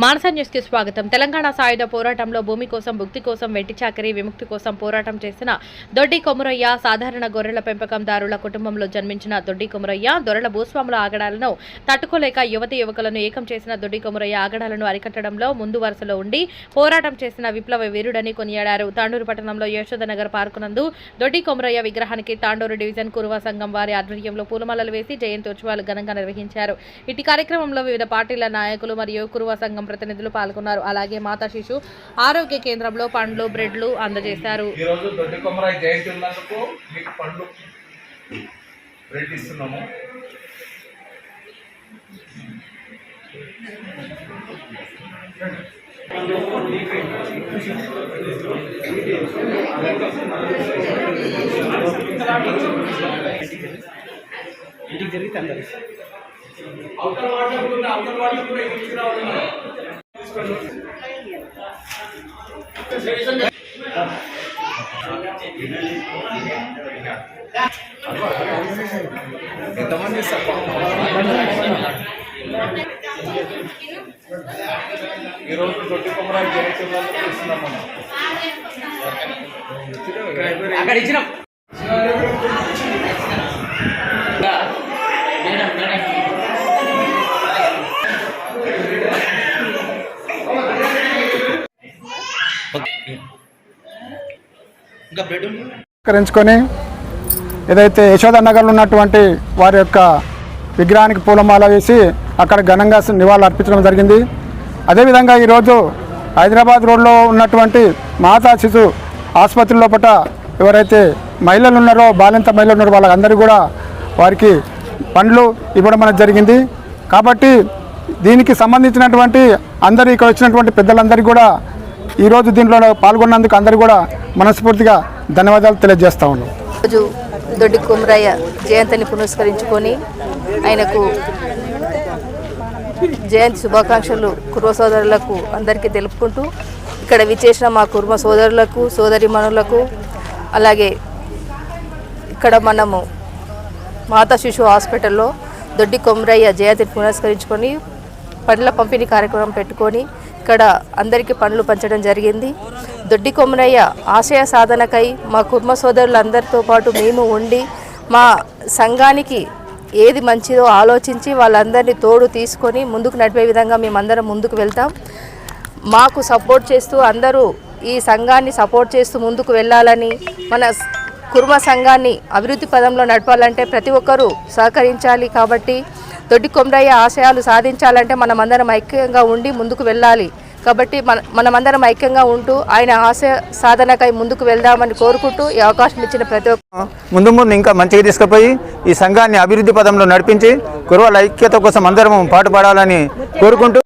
మానస న్యూస్కి స్వాగతం. తెలంగాణ సాయుధ పోరాటంలో భూమి కోసం భుక్తి కోసం వెట్టి చాకరీ విముక్తి కోసం పోరాటం చేసిన దొడ్డి కొమురయ్య సాధారణ గొర్రెల పెంపకందారుల కుటుంబంలో జన్మించిన దొడ్డి కొమురయ్య దొరల భూస్వాముల ఆగడాలను తట్టుకోలేక యువతి యువకులను ఏకం చేసిన దొడ్డి కొమురయ్య ఆగడాలను అరికట్టడంలో ముందు వరుసలో ఉండి పోరాటం చేసిన విప్లవ వీరుడని కొనియాడారు. తాండూరు పట్టణంలో యశోదనగర్ పార్కు నందు దొడ్డి కొమురయ్య విగ్రహానికి తాండూరు డివిజన్ కురువ సంఘం వారి ఆధ్వర్యంలో పూలమాలలు వేసి జయంతి ఉత్సవాలు ఘనంగా నిర్వహించారు. ఇటు కార్యక్రమంలో వివిధ పార్టీల నాయకులు మరియు కురువ సంఘం ప్రతినిధులు పాల్గొన్నారు. అలాగే మాతా శిశు ఆరోగ్య కేంద్రంలో పండ్లు బ్రెడ్లు అందజేశారు. ఈరోజు దొడ్డి కొమరాయి జయంతి ఉన్నందుకు మీకు పండ్లు రెడ్ ఇస్తున్నాము. అవతల వాటిలో కూడా అవతల వాటిలో కూడా ఇంటికి రావాలి ఎంతమంది ఈరోజు దొడ్డి ఇస్తున్నాం మనం. అక్కడ ఇచ్చినాం. కరించుకొని ఏదైతే యశోద నగర్లో ఉన్నటువంటి వారి యొక్క విగ్రహానికి పూలమాల వేసి అక్కడ ఘనంగా నివాళులు అర్పించడం జరిగింది. అదేవిధంగా ఈరోజు హైదరాబాద్ రోడ్లో ఉన్నటువంటి మాతా శిశు ఆసుపత్రి లోపల ఎవరైతే మహిళలు ఉన్నారో బాలింత మహిళలు ఉన్నారో వాళ్ళందరూ కూడా వారికి పండ్లు ఇవ్వడం అనేది జరిగింది. కాబట్టి దీనికి సంబంధించినటువంటి అందరూ ఇక్కడ వచ్చినటువంటి పెద్దలందరికీ కూడా ఈరోజు దీంట్లో పాల్గొన్నందుకు అందరూ కూడా మనస్ఫూర్తిగా ధన్యవాదాలు తెలియజేస్తా ఉన్నాం. రోజు దొడ్డి కుమరయ్య జయంతిని పునస్కరించుకొని ఆయనకు జయంతి శుభాకాంక్షలు కుర్మ సోదరులకు అందరికీ తెలుపుకుంటూ ఇక్కడ విచ్చేసిన మా కుర్మ సోదరులకు సోదరిమణులకు అలాగే ఇక్కడ మనము మాతా శిశు హాస్పిటల్లో దొడ్డి కొమరయ్య జయంతిని పునస్కరించుకొని పండ్ల పంపిణీ కార్యక్రమం పెట్టుకొని ఇక్కడ అందరికీ పనులు పంచడం జరిగింది. దొడ్డి కొమరయ్య ఆశయ సాధనకై మా కుర్మ సోదరులందరితో పాటు మేము ఉండి మా సంఘానికి ఏది మంచిదో ఆలోచించి వాళ్ళందరినీ తోడు తీసుకొని ముందుకు నడిపే విధంగా మేమందరం ముందుకు వెళ్తాం. మాకు సపోర్ట్ చేస్తూ అందరూ ఈ సంఘాన్ని సపోర్ట్ చేస్తూ ముందుకు వెళ్ళాలని మన కుర్మ సంఘాన్ని అభివృద్ధి పదంలో నడపాలంటే ప్రతి ఒక్కరూ సహకరించాలి కాబట్టి దొడ్డి కొమరయ్య ఆశయాలు సాధించాలంటే మనమందరం ఐక్యంగా ఉండి ముందుకు వెళ్ళాలి. కాబట్టి మన మనమందరం ఐక్యంగా ఉంటూ ఆయన ఆశయ సాధనకై ముందుకు వెళ్దామని కోరుకుంటూ ఈ అవకాశం ఇచ్చిన ప్రతి ఒక్క ముందు ముందు ఇంకా మంచిగా తీసుకుపోయి ఈ సంఘాన్ని అభివృద్ధి పదంలో నడిపించి కురువల ఐక్యత కోసం అందరం పాటుపడాలని కోరుకుంటూ